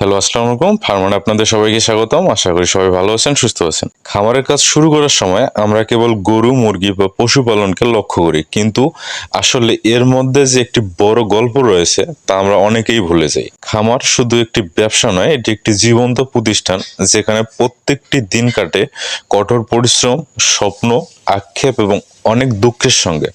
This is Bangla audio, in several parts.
হ্যালো, আসসালামু আলাইকুম। ফার্মার আপনাদের সবাইকে স্বাগতম। আশা করি সবাই ভালো আছেন, সুস্থ আছেন। খামারের কাজ শুরু করার সময় আমরা কেবল গরু, মুরগি বা পশুপালনকে লক্ষ্য করি। কিন্তু আসলে এর মধ্যে যে একটি বড় গল্প রয়েছে, তা আমরা অনেকেই ভুলে যাই। খামার শুধু একটি ব্যবসা নয়, এটি একটি জীবন্ত প্রতিষ্ঠান যেখানে প্রত্যেকটি দিন কাটে কঠোর পরিশ্রম, স্বপ্ন, আক্ষেপ এবং অনেক দুঃখের সঙ্গে।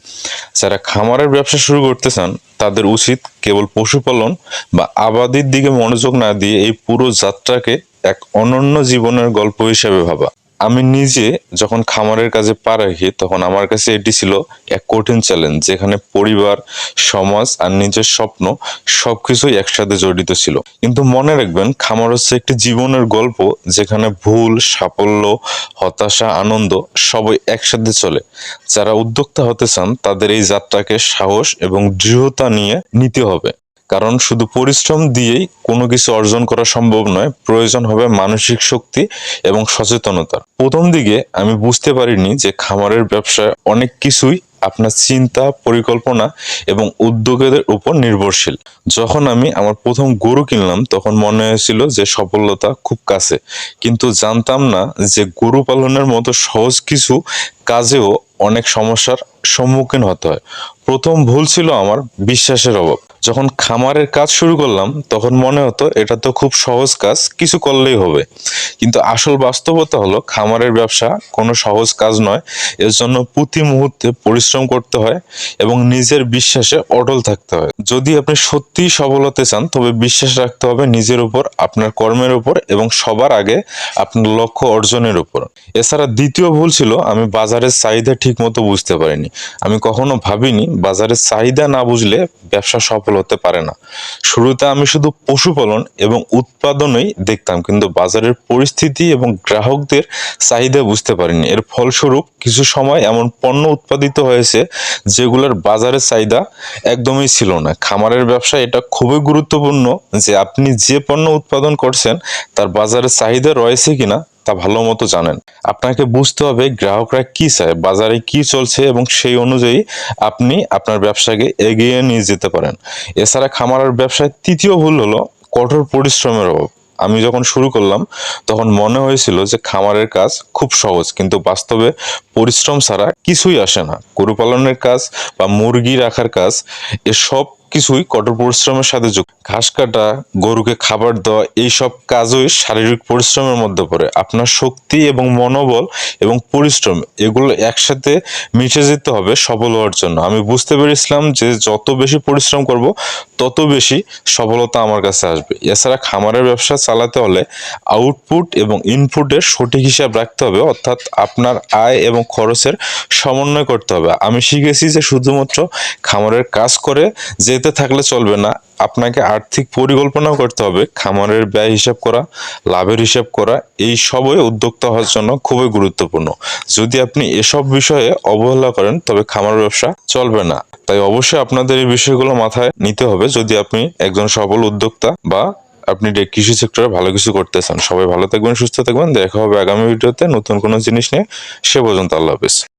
যারা খামারের ব্যবসা শুরু করতে চান, তাদের উচিত কেবল পশুপালন বা আবাদির দিকে মনোযোগ না দিয়ে এই পুরো যাত্রাকে এক অনন্য জীবনের গল্প হিসেবে ভাবা। আমি নিজে যখন খামারের কাজে পা রাখি, তখন আমার কাছে এটি ছিল এক কঠিন চ্যালেঞ্জ যেখানে পরিবার, সমাজ আর নিজের স্বপ্ন সবকিছুই একসাথে জড়িত ছিল। কিন্তু মনে রাখবেন, খামার হচ্ছে একটি জীবনের গল্প, যেখানে ভুল, সাফল্য, হতাশা, আনন্দ সবই একসাথে চলে। যারা উদ্যোক্তা হতে চান, তাদের এই যাত্রাকে সাহস এবং দৃঢ়তা নিয়ে নিতে হবে। কারণ শুধু পরিশ্রম দিয়েই কোনো কিছু অর্জন করা সম্ভব নয়, প্রয়োজন হবে মানসিক শক্তি এবং সচেতনতার প্রথম দিকে আমি বুঝতে পারিনি যে খামারের ব্যবসায় অনেক কিছুই আপনার চিন্তা, পরিকল্পনা এবং উদ্যোগের উপর নির্ভরশীল। যখন আমি আমার প্রথম গরু কিনলাম, তখন মনে হয়েছিল যে সফলতা খুব কাছে। কিন্তু জানতাম না যে গরু পালনের মতো সহজ কিছু কাজেও অনেক সমস্যার সম্মুখীন হতে হয়। প্রথম ভুল ছিল আমার বিশ্বাসের অভাব। যখন খামারের কাজ শুরু করলাম, তখন মনে হতো এটা তো খুব সহজ কাজ, কিছু করলেই হবে। কিন্তু আসল বাস্তবতা হলো, খামারের ব্যবসা কোনো সহজ কাজ নয়। এর জন্য প্রতি মুহূর্তে পরিশ্রম করতে হয় এবং নিজের বিশ্বাসে অটল থাকতে হয়। যদি আপনি সত্যিই সফল হতে চান, তবে বিশ্বাস রাখতে হবে নিজের উপর, আপনার কর্মের উপর এবং সবার আগে আপনার লক্ষ্য অর্জনের উপর। এছাড়া দ্বিতীয় ভুল ছিল, আমি বাজারের চাহিদা ঠিক মতো বুঝতে পারিনি। আমি কখনো ভাবিনি বাজারের চাহিদা না বুঝলে ব্যবসা সফল হতে পারে না। শুরুতে আমি শুধু পশুপালন এবং উৎপাদনই দেখতাম, কিন্তু বাজারের পরিস্থিতি এবং গ্রাহকদের চাহিদা বুঝতে পারিনি। এর ফলস্বরূপ কিছু সময় এমন পণ্য উৎপাদিত হয়েছে যেগুলোর বাজারের চাহিদা একদমই ছিল না। খামারের ব্যবসা এটা খুবই গুরুত্বপূর্ণ যে আপনি যে পণ্য উৎপাদন করছেন, তার বাজারে চাহিদা রয়েছে কিনা তা ভালো মতো জানেন। আপনাকে বুঝতে হবে গ্রাহকরা কি চায়, বাজারে কি চলছে এবং সেই অনুযায়ী আপনি আপনার ব্যবসাকে এগিয়ে নিয়ে যেতে পারেন। এছাড়া খামারের ব্যবসায় তৃতীয় ভুল হলো কঠোর পরিশ্রমের অভাব। আমি যখন শুরু করলাম, তখন মনে হয়েছিল যে খামারের কাজ খুব সহজ, কিন্তু বাস্তবে পরিশ্রম ছাড়া কিছুই আসে না। গরু পালনের কাজ বা মুরগি রাখার কাজ, এসব কিছুই কঠোর পরিশ্রমের সাথে যুক্ত। ঘাস কাটা, গরুকে খাবার দেওয়া, এইসব কাজই শারীরিক পরিশ্রমের মধ্যে পড়ে। আপনার শক্তি এবং মনোবল এবং পরিশ্রম, এগুলো একসাথে মিশে যেতে হবে সফল হওয়ার জন্য। আমি বুঝতে পেরেছিলাম যে যত বেশি পরিশ্রম করব, তত বেশি সফলতা আমার কাছে আসবে। এছাড়া খামারের ব্যবসা চালাতে হলে আউটপুট এবং ইনপুটের সঠিক হিসাব রাখতে হবে, অর্থাৎ আপনার আয় এবং খরচের সমন্বয় করতে হবে। আমি শিখেছি যে শুধুমাত্র খামারের কাজ করে যেতে থাকলে চলবে না আপনাকে আর্থিক পরিকল্পনাও করতে হবে, খামারের ব্যয় হিসাব করা, লাভের হিসাব করা, এই সবই উদ্যোক্তা হওয়ার জন্য খুবই গুরুত্বপূর্ণ। যদি আপনি এসব বিষয়ে অবহেলা করেন, তবে খামার ব্যবসা চলবে না। তাই অবশ্যই আপনাদের এই বিষয়গুলো মাথায় নিতে হবে, যদি আপনি একজন সফল উদ্যোক্তা বা আপনি কৃষি সেক্টরে ভালো কিছু করতে চান সবাই ভালো থাকবেন, সুস্থ থাকবেন। দেখা হবে আগামী ভিডিওতে নতুন কোনো জিনিস নিয়ে। সে পর্যন্ত আল্লাহ হাফিজ।